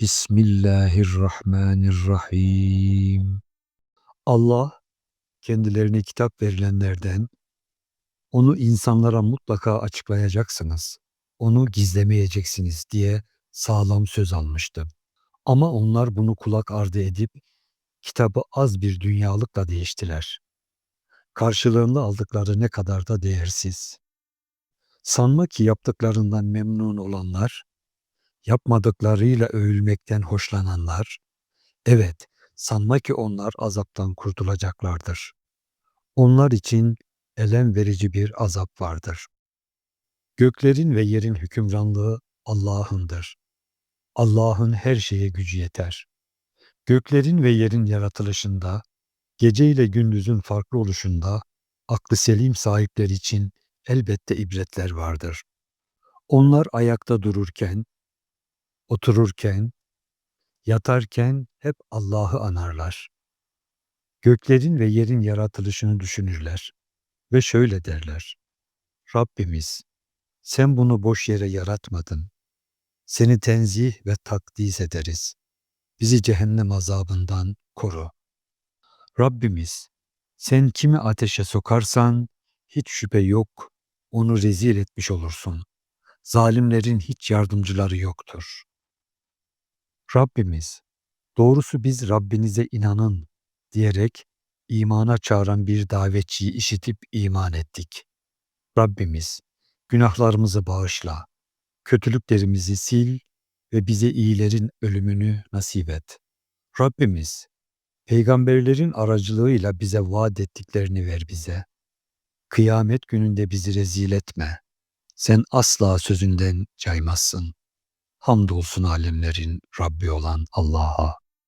Bismillahirrahmanirrahim. Allah kendilerine kitap verilenlerden onu insanlara mutlaka açıklayacaksınız. Onu gizlemeyeceksiniz diye sağlam söz almıştı. Ama onlar bunu kulak ardı edip kitabı az bir dünyalıkla değiştiler. Karşılığında aldıkları ne kadar da değersiz. Sanma ki yaptıklarından memnun olanlar, yapmadıklarıyla övülmekten hoşlananlar, evet sanma ki onlar azaptan kurtulacaklardır. Onlar için elem verici bir azap vardır. Göklerin ve yerin hükümranlığı Allah'ındır. Allah'ın her şeye gücü yeter. Göklerin ve yerin yaratılışında, gece ile gündüzün farklı oluşunda, aklı selim sahipler için elbette ibretler vardır. Onlar ayakta dururken, otururken, yatarken hep Allah'ı anarlar. Göklerin ve yerin yaratılışını düşünürler ve şöyle derler. Rabbimiz, sen bunu boş yere yaratmadın. Seni tenzih ve takdis ederiz. Bizi cehennem azabından koru. Rabbimiz, sen kimi ateşe sokarsan hiç şüphe yok, onu rezil etmiş olursun. Zalimlerin hiç yardımcıları yoktur. Rabbimiz, doğrusu biz Rabbinize inanın diyerek imana çağıran bir davetçiyi işitip iman ettik. Rabbimiz, günahlarımızı bağışla, kötülüklerimizi sil ve bize iyilerin ölümünü nasip et. Rabbimiz, peygamberlerin aracılığıyla bize vaat ettiklerini ver bize. Kıyamet gününde bizi rezil etme. Sen asla sözünden caymazsın. Hamdolsun alemlerin Rabbi olan Allah'a.